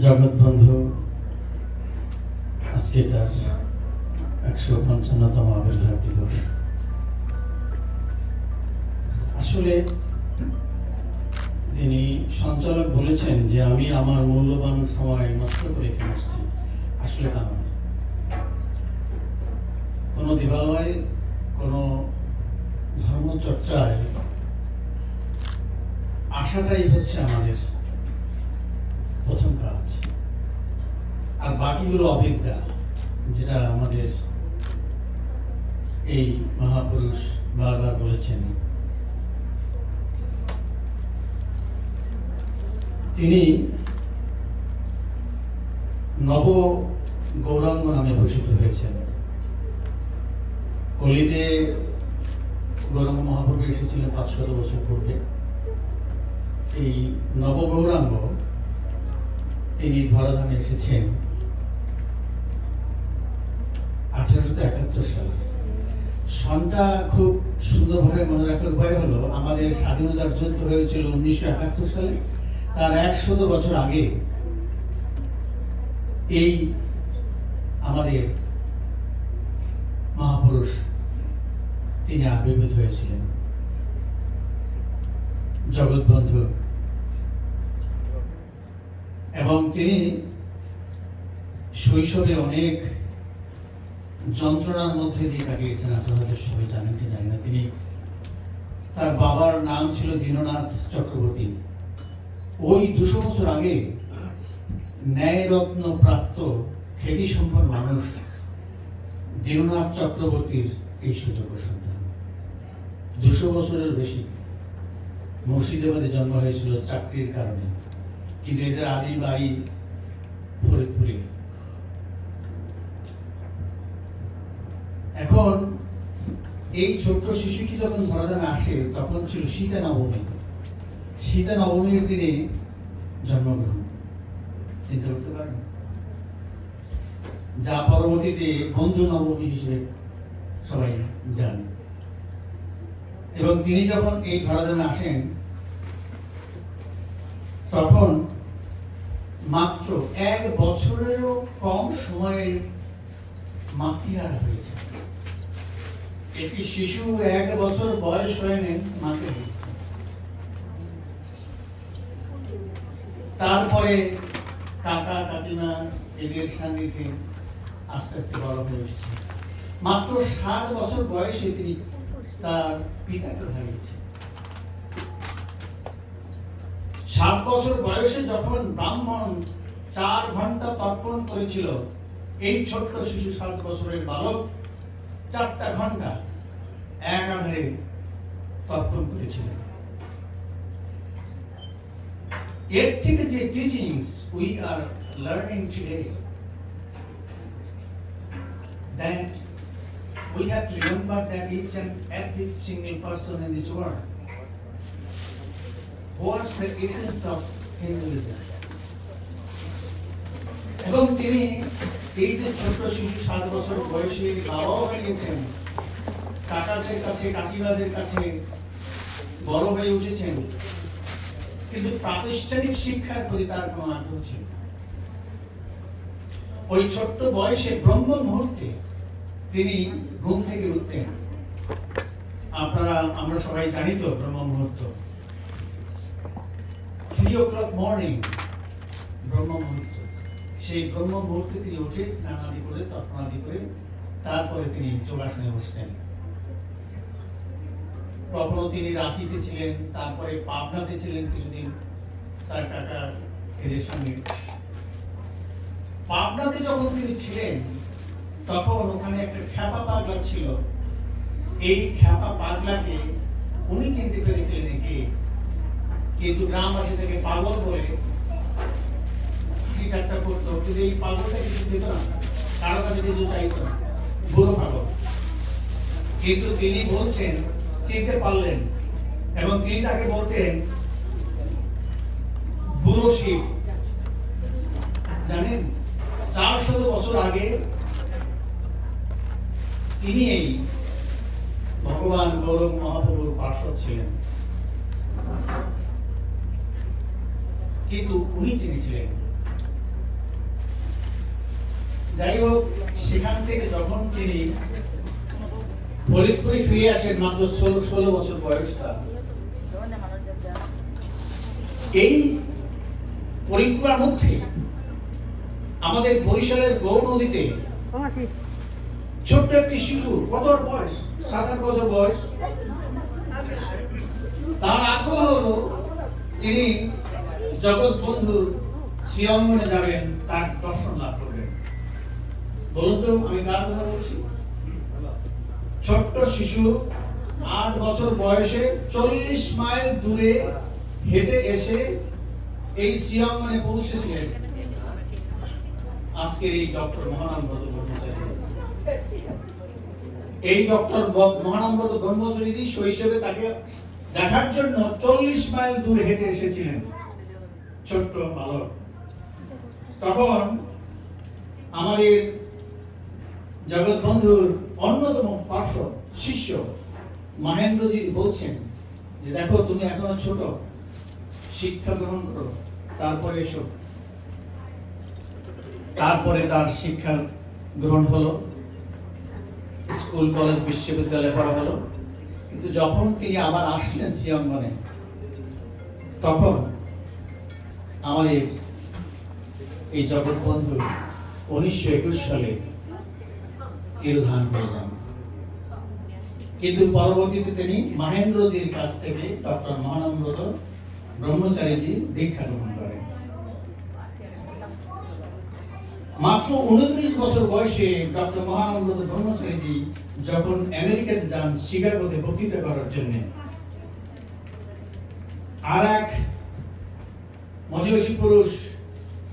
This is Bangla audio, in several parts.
জগৎবন্ধু, আজকে তার একশো পঞ্চান্নতম আবির্ভাব দিবস। আসলে তিনি সঞ্চালক বলেছেন যে আমি আমার মূল্যবান সময় নষ্ট করে এখানে আসছি। আসলে তা নয়। কোনো দিবালয়, কোনো ধর্মচর্চায় আশাটাই হচ্ছে আমাদের প্রথম কাজ। আর বাকিগুলো অভিজ্ঞতা, যেটা আমাদের এই মহাপুরুষ বারবার বলেছেন। তিনি নব গৌরাঙ্গ নামে ভূষিত হয়েছেন। কলিতে গৌরাঙ্গ মহাপ্রভু এসেছিলেন পাঁচশত বছর পূর্বে। এই নব গৌরাঙ্গ তিনি ধরাধামে এসেছেন আঠারোশো একাত্তর সালে। সনটা খুব সুন্দরভাবে মনে রাখার উপায় হলো, আমাদের স্বাধীনতার যুদ্ধ হয়েছিল উনিশশো একাত্তর সালে। তার একশত বছর আগে এই আমাদের মহাপুরুষ তিনি আবির্ভূত হয়েছিলেন। জগৎবন্ধু এবং তিনি শৈশবে অনেক যন্ত্রণার মধ্যে দিয়ে কাটিয়েছেন হয়তো সবাই জানেন কি জানি না। তিনি তার বাবার নাম ছিল দীননাথ চক্রবর্তী। ওই দুশো বছর আগে ন্যায়রত্ন প্রাপ্ত খ্যাতি সম্পন্ন মানুষ দীননাথ চক্রবর্তীর এই সুযোগ্য সন্তান। দুশো বছরের বেশি মুর্শিদাবাদে জন্ম হয়েছিল চাকরির কারণে। কিন্তু এদের আদি বাড়ি ফরিদপুরে এখন এই ছোট্ট শিশুটি যখন ধরাধামে আসে, তখন ছিল সীতা নবমী সীতা নবমীর দিনে জন্মগ্রহণ। চিন্তা করতে পারেন? যা পরবর্তীতে বন্ধু নবমী হিসেবে সবাই জানে। এবং তিনি যখন এই ধরাধামে আসেন তখন মাত্র এক বছরেরও কম সময়ের মাতৃহারা হয়েছে। একটি শিশু এক বছর বয়স হয়ে নেন মাকে হয়েছে তারপরে কাকা, কাকিমা এদের সান্নিধ্যে আস্তে আস্তে বড় হয়ে এসেছে। মাত্র ষাট বছর বয়সে তিনি তার পিতাকে হারিয়েছে সাত বছর বয়সে যখন ব্রাহ্মণ চার ঘণ্টা তর্পণ করেছিল, এই ছোট্ট শিশু সাত বছরের বালক চারটা ঘণ্টা এক আধারে তর্পণ করেছিলেন এর থেকে যে teachings we are learning today that we have to remember that each and every single person in this world what's the essence of Hinduism. এবং তিনি এই যে ছোট শিশু সাত বছর বয়সে বাবাও হারিয়েছেন কাকাদের কাছে, কাকিমাদের কাছে বড় হয়ে উঠেছেন, কিন্তু প্রাতিষ্ঠানিক শিক্ষার প্রতি তার কোনো আগ্রহ ছিল ওই ছোট্ট বয়সে ব্রহ্ম মুহূর্তে তিনি ঘুম থেকে উঠতেন। আপনারা, আমরা সবাই জানি তো ব্রহ্ম মুহূর্ত। থ্রি ও ক্লক মর্নিং ব্রহ্ম মুহূর্ত। সেই ব্রহ্ম মুহূর্তে তিনি উঠে স্নান আদি করে তর্পণ আদি করে তারপরে তিনি যোগাসনে বসতেন। কখনো তিনি রাঁচিতে ছিলেন, তারপরে পাবনাতে ছিলেন কিছুদিন তার কাকা এদের সঙ্গে। পাবনাতে যখন তিনি ছিলেন, তখন ওখানে একটা খ্যাপা পাগলা ছিল। এই খ্যাপা পাগলাকে উনি চিনতে পেরেছিলেন একে কিন্তু গ্রামবাসী থেকে পাগল বলে হাসি ঠাট্টা করতো, কিন্তু এই পাগলটা কিছু পেত না। কারও কাছে কিছু চাইতো না। বুড়ো পাগল। কিন্তু তিনি বলছেন, চিনতে পারলেন। এবং তিনি তাকে বলতেন, বুড়ো শিব। জানেন চারশত বছর আগে তিনি এই ভগবান গৌরব মহাপ্রভুর পার্শ্বদ ছিলেন। কিন্তু উনি চিনেছিলেন। যাই হোক, সেখান থেকে যখন তিনি ফরিদপুরে ফিরে আসেন, মাত্র ষোলো ষোলো বছর বয়স তার। এই পরিক্রমার মধ্যে আমাদের বরিশালের গৌর নদীতে ছোট্ট একটি শিশু, কত বয়স? সাত, আট বছর বয়স। তার আগ্রহ হলো তিনি জগৎ বন্ধুর শ্রীঅঙ্গনে যাবেন, তার দর্শন লাভ করবেন। বলুন তো, আমি কার কথা বলছি? ছোট্ট শিশু, আট বছর বয়সে চল্লিশ মাইল দূরে হেঁটে এসে এই শ্রীঅঙ্গনে পৌঁছেছিলেন। আজকের এই ডক্টর মহানন্দ ব্রহ্মচারী। এই ডক্টর মহানন্দ ব্রহ্মচারী শৈশবে তাকে দেখার জন্য চল্লিশ মাইল দূর হেঁটে এসেছিলেন। ছোট্ট বালক। তখন আমাদের জগৎ বন্ধুর অন্যতম পার্শ্ব শিষ্য মহেন্দ্রজি বলছেন যে, দেখো, তুমি এখনও ছোট। শিক্ষা গ্রহণ করো, তারপরে এসো। তারপরে তার শিক্ষা গ্রহণ হলো। স্কুল, কলেজ, বিশ্ববিদ্যালয়ে পড়া হলো। কিন্তু যখন তিনি আবার আসলেন শ্রীঅঙ্গনে তখন আমাদের এই জগৎবন্ধু উনিশশো একুশ সালে তিরোধান হয়ে যান। কিন্তু পরবর্তীতে তিনি মহেন্দ্রজির কাছ থেকে ডক্টর মহানন্দ ব্রহ্মচারীজি দীক্ষা গ্রহণ করেন। মাত্র উনত্রিশ বছর বয়সে ডক্টর মহানন্দ ব্রহ্মচারীজি যখন আমেরিকাতে যান, শিকাগোতে বক্তৃতা করার জন্য, আর এক মজীবী পুরুষ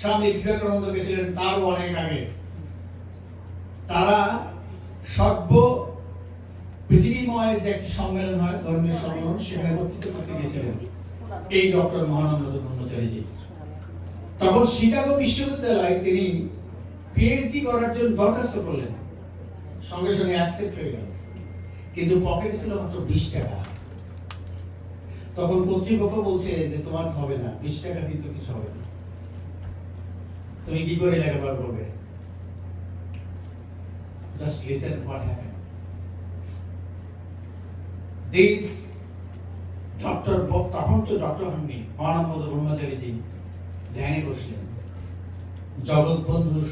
স্বামী বিবেকানন্দ গেছিলেন তারও অনেক আগে। তারা সর্ব পৃথিবীময় যে একটি সম্মেলন হয়, ধর্মীয় সম্মেলন, সেখানে বক্তৃতা করতে গেছিলেন এই ডক্টর মহানন্দ ব্রহ্মচারীজি। তখন শিকাগো বিশ্ববিদ্যালয়ে তিনি পিএইচডি করার জন্য দরখাস্ত করলেন। সঙ্গে সঙ্গে অ্যাকসেপ্ট হয়ে গেল। কিন্তু পকেটে ছিল মাত্র বিশ টাকা। তখন কর্তৃপক্ষ বলছে যে তোমার হবে না, বিশ টাকা দিয়ে তো কিছু হবে না। তুমি কি করে লেখাপড়া করবে? Just listen what happen this doctor তখন তো ডক্টর হননি মহানন্দ ব্রহ্মচারীজি ধ্যানে বসলেন।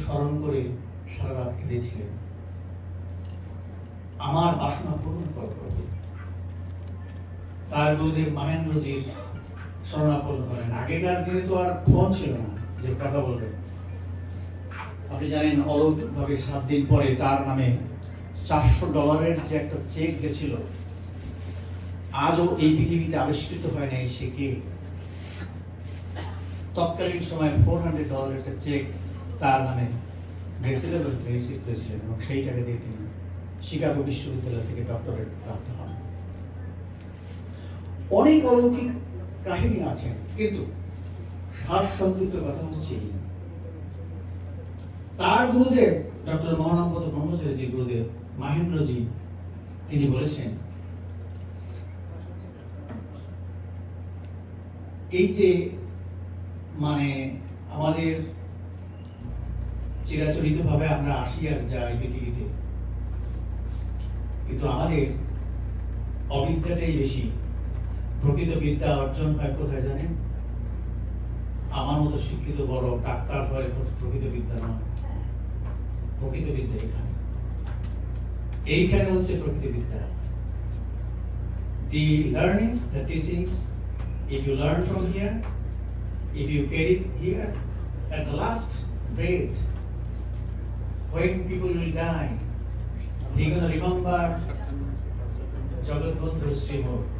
স্মরণ করে সারা রাত আমার বাসনা পূরণ কর তার গুরুদেব মহেন্দ্রজির শরণাপন্ন করেন। আগেকার দিনে তো আর ফোন ছিল না, যে কথা বলবেন আপনি জানেন, অলৌকিকভাবে সাত দিন পরে তার নামে চারশো ডলারের যে একটা চেক গেছিল, আজও এই পৃথিবীতে আবিষ্কৃত হয় নাই সে কে। তৎকালীন সময় ফোর হান্ড্রেড ডলারের একটা চেক তার নামে গেছিল এবং রিসিভ করেছিলেন এবং সেই টাকা দিয়ে তিনি শিকাগো বিশ্ববিদ্যালয় থেকে ডক্টরেট প্রাপ্ত হন। অনেক অলৌকিক কাহিনী আছে, কিন্তু সার সংযুক্ত কথা হচ্ছে। তার গুরুদেব ডক্টর মহানন্দ ব্রহ্মচারী গুরুদেব মাহেন্দ্রজি, তিনি বলেছেন, এই যে মানে আমাদের চিরাচরিত ভাবে আমরা আসি আর যাই পৃথিবীতে, কিন্তু আমাদের অবিদ্যাটাই বেশি প্রকৃত বিদ্যা অর্জন হয় কোথায় জানেন? আমার মতো শিক্ষিত বড় ডাক্তার হয় প্রকৃত বিদ্যা নয়। প্রকৃত বিদ্যা এখানে। এইখানে হচ্ছে প্রকৃত বিদ্যা। The learnings the teachings if you learn from here if you carry here at the last breath people will die remember Jagadbandhu শ্রীমোধ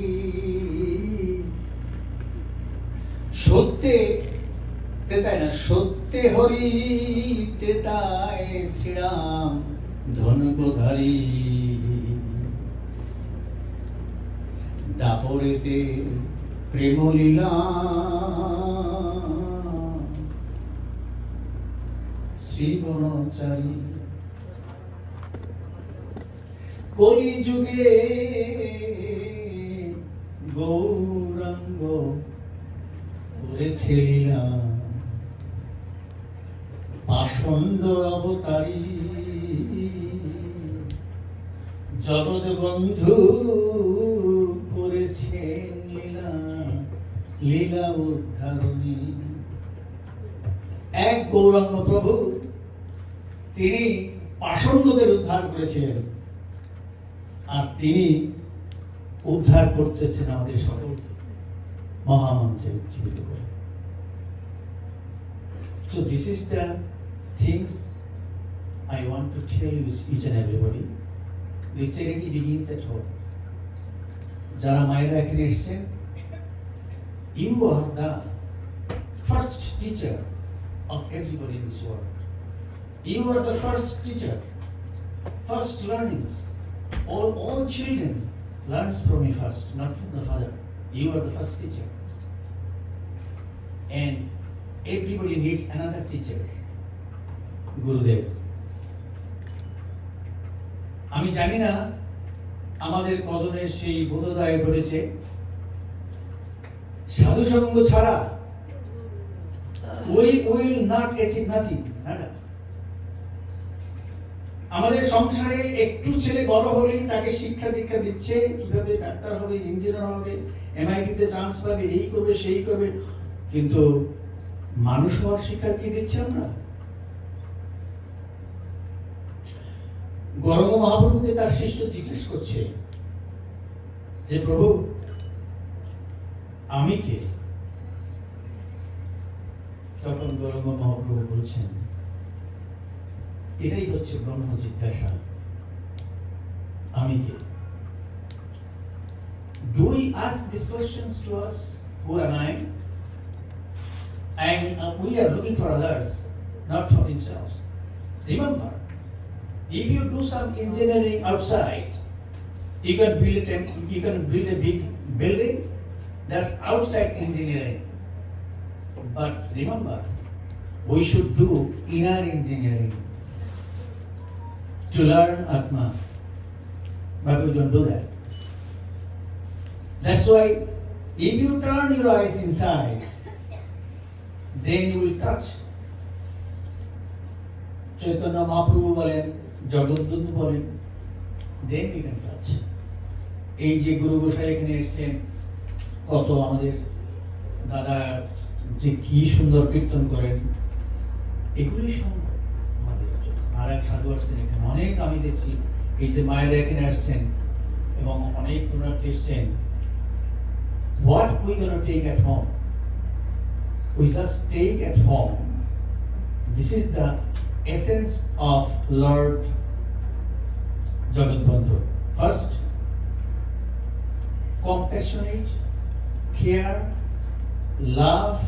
সত্যে তেতায় না সত্যে হরি তেতায় শ্রীরাম ধনকধারী। দাপরেতে প্রেমলীলা। শ্রীবনচারী কলিযুগে গৌরাঙ্গ করেছে লীলা পাষণ্ড অবতারী। জগৎ বন্ধু করেছেন লীলা লীলা উদ্ধারণী। এক গৌরাঙ্গ প্রভু, তিনি পাষণ্ডদের উদ্ধার করেছিলেন। আর তিনি উদ্ধার করতেছেন আমাদের সকলকে। মহামন্ত্রে উজ্জীবিত করে So this is the things I want to tell you each and everybody. The charity begins at home. যারা মায়েরা এখানে এসছেন you are the first teacher of everybody in this world you are the first teacher first learnings all all children learns from you first not from the father You are the first teacher and everybody needs another teacher গুরুদেব আমি জানি না আমাদের কজনের সেই বোধোদয় ঘটেছে সাধু সঙ্গ ছাড়া we will not achieve nothing আমাদের সংসারে একটু ছেলে বড় হলেই তাকে শিক্ষা দীক্ষা দিচ্ছে, কীভাবে ডাক্তার হবে ইঞ্জিনিয়ার হবে এমআইটিতে চান্স পাবে, এই করবে, সেই করবে। কিন্তু মানুষ হওয়ার শিক্ষা কি দিচ্ছে আমরা? গরম মহাপ্রভুকে তার শিষ্য জিজ্ঞেস করছে যে, প্রভু, আমি কে? তখন গরম মহাপ্রভু বলছেন এটাই হচ্ছে ব্রহ্ম জিজ্ঞাসা আমি কে Do we ask these questions to us? Who am I? And uh, we are looking for others, not for ourselves. Remember, if you do some engineering outside, you can build a temp- you can build a big building. That's outside engineering. But remember, we should do inner engineering to learn Atma. But we don't do that. That's why if you turn your eyes inside, then you will touch. Chaitanya Mahaprabhu বলেন জগৎবন্ধু বলেন দেন ইউ ক্যান টাচ এই যে গুরু গোসাই এখানে এসছেন কত আমাদের দাদা যে কি সুন্দর কীর্তন করেন এগুলি সম্ভব। আর এক সাধু আসছেন এখানে অনেক আমি দেখছি এই যে মায়েরা এখানে আসছেন এবং অনেক পুনরার্থী এসছেন we gonna take at home we just take at home this is the essence of lord jagat bandhu first compassionate care love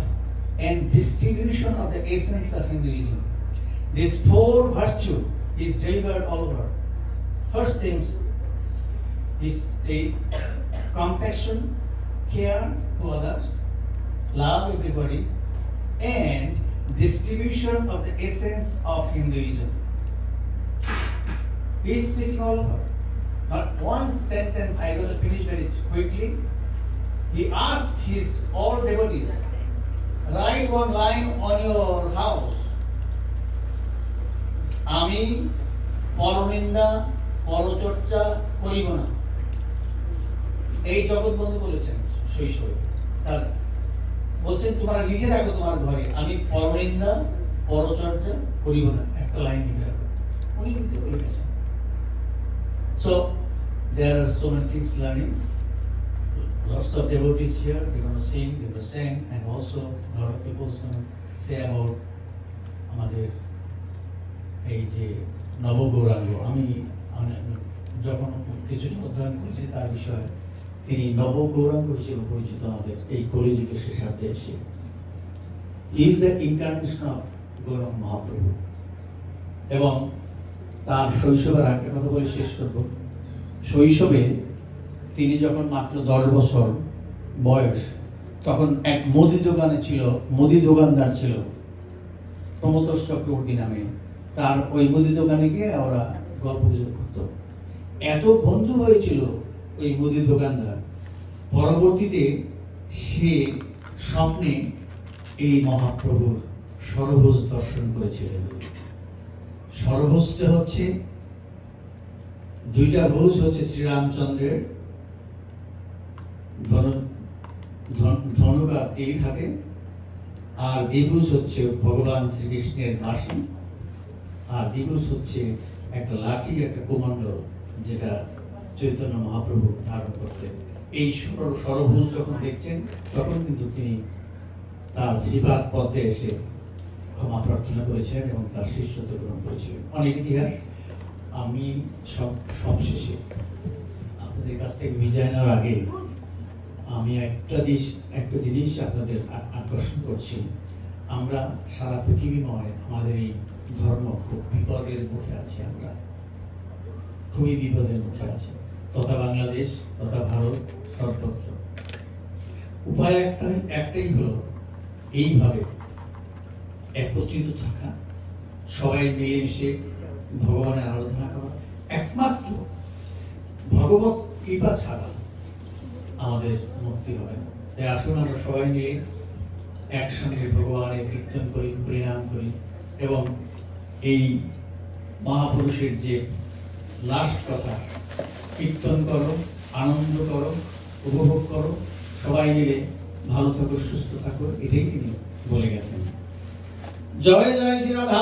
and distribution of the essence of hinduism this four virtue is delivered all over first things is is compassion care to others, love everybody, and distribution of the essence of Hinduism. He is teaching all over. Not one sentence, I will finish very quickly. He asked his all devotees, write one line on your house. আমি পরনিন্দা, পরচর্চা করিব না। এই জগৎ বন্ধু বলেছেন শৈশবে। তার বলছেন, তোমরা লিখে রাখো তোমার ঘরে, আমি পরনিন্দা, পরচর্চা করিব না। একটা লাইন লিখে রাখো। উনি নিজে বলে গেছেন। So there are so many things learnings they're going to sing they're going to sing, and also a lot of people going to say about আমাদের এই যে নবগৌরাঙ্গ, আমি আমি যখন কিছুটা অধ্যয়ন করেছি তার বিষয়ে, তিনি নবগৌরাঙ্গ হিসেবে পরিচিত আমাদের এই কলিযুগের শেষার্ধে এসে। Is the incarnation of Gauranga Mahaprabhu. এবং তার শৈশবের একটা কথা বলে শেষ করব। শৈশবে তিনি যখন মাত্র দশ বছর বয়স, তখন এক মুদি দোকানে ছিল, মুদি দোকানদার ছিল প্রমোতোষ চক্রবর্তী নামে। তার ওই মুদি দোকানে গিয়ে ওরা গল্প গুজব করতো। এত বন্ধু হয়েছিল ওই মুদি দোকানদার। পরবর্তীতে সে স্বপ্নে এই মহাপ্রভুর সরভোজ দর্শন করেছিলেন। সরভোজটা হচ্ছে, দুইটা ভোজ হচ্ছে শ্রীরামচন্দ্রের ধনু, ধন- ধনুক আর তীর হাতে, আর দ্বিভুজ হচ্ছে ভগবান শ্রীকৃষ্ণের বাসন আর দ্বিভুজ হচ্ছে একটা লাঠি, একটা কুমণ্ডল যেটা চৈতন্য মহাপ্রভু ধারণ করতেন। এই সর- সরভুজ যখন দেখছেন, তখন কিন্তু তিনি তার শ্রীপাদ পদ্মে এসে ক্ষমা প্রার্থনা করেছিলেন এবং তার শিষ্যত্ব গ্রহণ করেছিলেন। অনেক ইতিহাস। আমি সব সবশেষে আপনাদের কাছ থেকে বিজয় নেওয়ার আগে আমি একটা দিস একটা জিনিস আপনাদের আকর্ষণ করছি। আমরা সারা পৃথিবীময় আমাদের এই ধর্ম খুব বিপদের মুখে আছে আমরা। খুবই বিপদের মুখে আছে। তথা বাংলাদেশ, তথা ভারত, সর্বত্র। উপায় একটাই একটাই হলো এইভাবে একত্রিত থাকা, সবাই মিলেমিশে ভগবানের আরাধনা করা। একমাত্র ভগবত কৃপা ছাড়া আমাদের মুক্তি হবে না। তাই আসুন আমরা সবাই মিলে একসঙ্গে ভগবানের কীর্তন করি, পরিণাম করি এবং এই মহাপুরুষের যে লাস্ট কথা, কীর্তন করো, আনন্দ করো, উপভোগ করো, সবাই মিলে ভালো থাকো, সুস্থ থাকো, এটাই তিনি বলে গেছেন। জয় জয় শ্রী রাধা